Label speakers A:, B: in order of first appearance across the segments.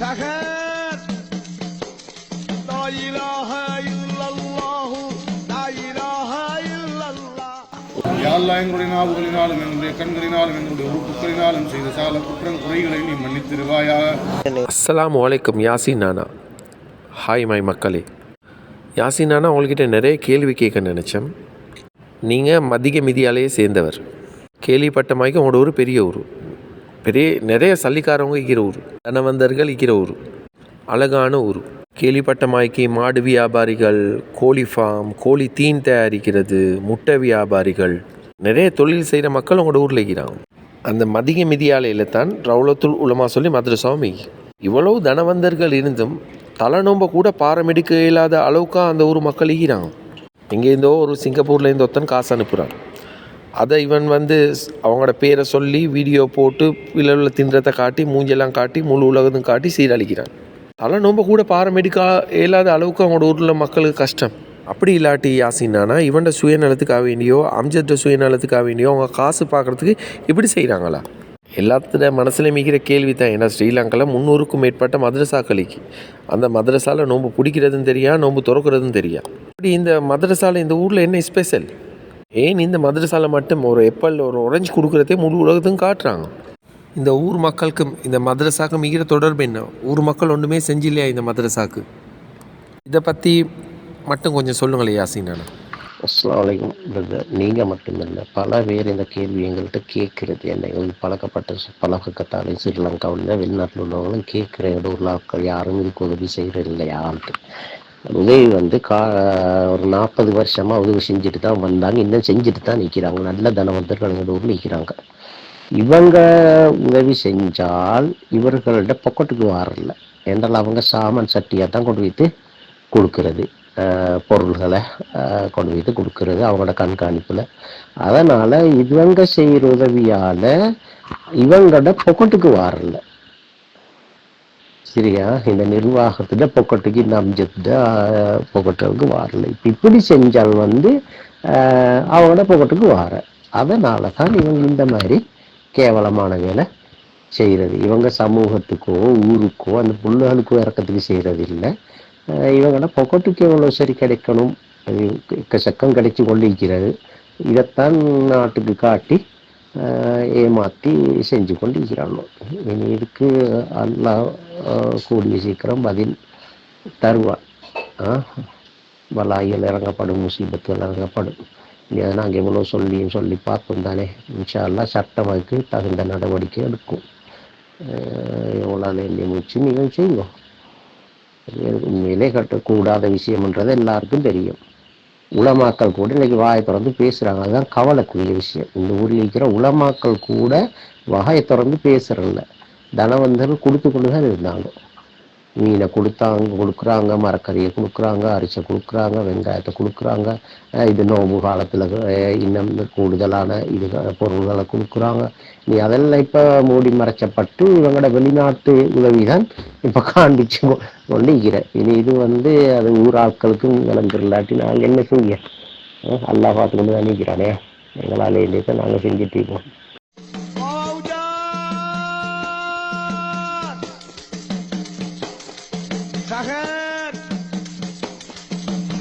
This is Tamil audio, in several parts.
A: شهاد لا إله
B: அஸ்லாம் வலைக்கம் யாசின் நானா. ஹாய் மாய் மக்களே. யாசின் நானா உங்கள்கிட்ட நிறைய கேள்வி கேட்க நினச்சேன். நீங்கள் மதிக மிதியாலேயே சேர்ந்தவர். கேள்விப்பட்ட மாதிரி உங்களோட ஊர் பெரிய ஊர். பெரிய நிறைய சல்லிக்காரவங்க இருக்கிற ஊர். தனவந்தர்கள் இருக்கிற ஊர். அழகான ஊர். கேள்விப்பட்ட மாய்க்கு மாடு வியாபாரிகள் கோழி ஃபார்ம் கோழி தீன் தயாரிக்கிறது முட்டை வியாபாரிகள். நிறைய தொழில் செய்கிற மக்கள் உங்களோட ஊரில் இருக்கிறாங்க. அந்த மதிக மிதியாலையில் தான் ரவுலத்துல் உலமா சொல்லி மதுரசாமி இவ்வளவு தனவந்தர்கள் இருந்தும் தலைநோம்ப கூட பாரமெடுக்க இயலாத அளவுக்கு அந்த ஊர் மக்கள் இருக்கிறாங்க. எங்கேருந்தோ ஒரு சிங்கப்பூர்லேருந்து ஒருத்தன் காசு அனுப்புகிறான் அதை இவன் வந்து அவங்களோட பேரை சொல்லி வீடியோ போட்டு விழவில் தின்றத்தை காட்டி மூஞ்செல்லாம் காட்டி முழு உலகத்தும் காட்டி சீரழிக்கிறான். அதெல்லாம் தலைநோம்ப கூட பாரமெடிக்கா இல்லாத அளவுக்கு அவங்களோட ஊரில் மக்களுக்கு கஷ்டம். அப்படி இல்லாட்டி யாசின்னானா இவன்ட சுயநலத்துக்காக வேண்டியோ அம்ஜத்த சுயநலத்துக்காக வேண்டியோ அவங்க காசு பார்க்குறதுக்கு இப்படி செய்கிறாங்களா எல்லாத்தோட மனசில் மிகிற கேள்வி தான் ஏன்னா ஸ்ரீலங்காவில் முந்நூறுக்கும் மேற்பட்ட மதரசாக்களிக்கு. அந்த மதரசாவில் நோன்பு பிடிக்கிறதும் தெரியா நோன்பு திறக்கிறதுன்னு தெரியா? இப்படி இந்த மதரசாவில் இந்த ஊரில் என்ன ஸ்பெஷல் ஏன் இந்த மதரசாவில் மட்டும் ஒரு எப்பல் ஒரு orange கொடுக்குறதே முழு உலகத்துக்கும் காட்டுறாங்க? இந்த ஊர் மக்களுக்கும் இந்த மதரசாக்கு மிகிற தொடர்பு என்ன? ஊர் மக்கள் ஒன்றுமே செஞ்சில்லையா இந்த மதரசாக்கு? இதை பற்றி மட்டும் கொஞ்சம் சொல்லுங்களேன் யாசின் அஸ்லாம்
C: அஸ்ஸலாமு பிரதர் நீங்கள் மட்டுமில்லை பல பேர் இந்த கேள்வி எங்கள்கிட்ட கேட்குறது என்ன? எங்களுக்கு பழக்கப்பட்ட பழக்கத்தாலே ஸ்ரீலங்காவில் வெளிநாட்டில் உள்ளவங்களும் கேட்குற இடூரில் ஆட்கள் யாரும் இதுக்கு உதவி செய்கிறது இல்லையான்ட்டு உதவி வந்து கா ஒரு நாற்பது வருஷமாக உதவி செஞ்சுட்டு தான் வந்தாங்க. இன்னும் செஞ்சுட்டு தான் நிற்கிறாங்க நல்ல தனவந்தர்கள் எங்கள் ஊரில் நிற்கிறாங்க இவங்க உதவி செஞ்சால் இவர்களோட பொக்கட்டுக்கு வரல. என்றால் அவங்க சாமான் சட்டியாக தான் கொண்டு வைத்து கொடுக்கறது. பொருள்களை கொண்டு வைத்து கொடுக்கறது அவங்களோட கண்காணிப்பில். அதனால் இவங்க செய்கிற உதவியால் இவங்களோட பொக்கட்டுக்கு வரல. சரியா இந்த நிர்வாகத்தில் பொக்கட்டுக்கு இந்த அம்ஜத்துல பொக்கட்டுக்கு வரல இப்போ இப்படி செஞ்சால் வந்து அவங்களோட பொக்கட்டுக்கு வார. அதனால தான் இவங்க இந்த மாதிரி கேவலமான வேலை செய்கிறது இவங்க சமூகத்துக்கோ ஊருக்கோ அந்த புள்ளுகளுக்கோ இறக்கத்துக்கு செய்கிறது இல்லை இவங்களோட பொக்கட்டுக்கு எவ்வளோ சரி கிடைக்கணும்? அது எக்கச்சக்கம் கிடைச்சி கொண்டிருக்கிறது. இதைத்தான் நாட்டுக்கு காட்டி ஏமாற்றி செஞ்சு கொண்டு இருக்கிறாங்க இனி இதுக்கு அல்லாஹ் கூடிய சீக்கிரம் பதில் தருவான் ஆஹ் பலாயில் இறங்கப்படும் முசீபத்தில் இறங்கப்படும் இனி அதை நாங்கள் எவ்வளோ சொல்லியும் சொல்லி பார்த்தோம் தானே இன்ஷா சட்டமாக்கு தகுந்த நடவடிக்கை எடுக்கும் எவ்வளோ வேண்டிய முயற்சி நீங்கள் செய்வோம் உண்மையிலே கட்டக்கூடாத விஷயம்ன்றது எல்லாருக்கும் தெரியும் உலமாக்கள் கூட இன்னைக்கு வாயை திறந்து பேசுறாங்க. அதுதான் கவலைக்குரிய விஷயம். இந்த ஊரில் இருக்கிற உலமாக்கள் கூட வாயை திறந்து பேசுகிறல்ல தனவந்தர்கள் கொடுத்து கொண்டு தான் இருந்தாங்க. மீனை கொடுத்தாங்க கொடுக்குறாங்க மரக்கறியை கொடுக்குறாங்க அரிசை கொடுக்குறாங்க வெங்காயத்தை கொடுக்குறாங்க. இது நோம்பு காலத்தில் இன்னும் கூடுதலான இது பொருள்களை கொடுக்குறாங்க. நீ அதெல்லாம் இப்போ மூடி மறைச்சப்பட்டு இவங்களோட வெளிநாட்டு உதவி தான் இப்போ காண்பிச்சு கொ- இனி இது வந்து அது ஊராட்களுக்கும் விளங்குறலாட்டி நாங்கள் என்ன செய்ய? அல்லா பார்த்துக்கொண்டு தான் நிற்கிறானே எங்களால் இல்லையே நாங்கள் செஞ்சுட்டு இருக்கோம்.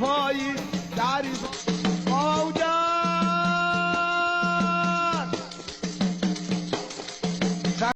D: vai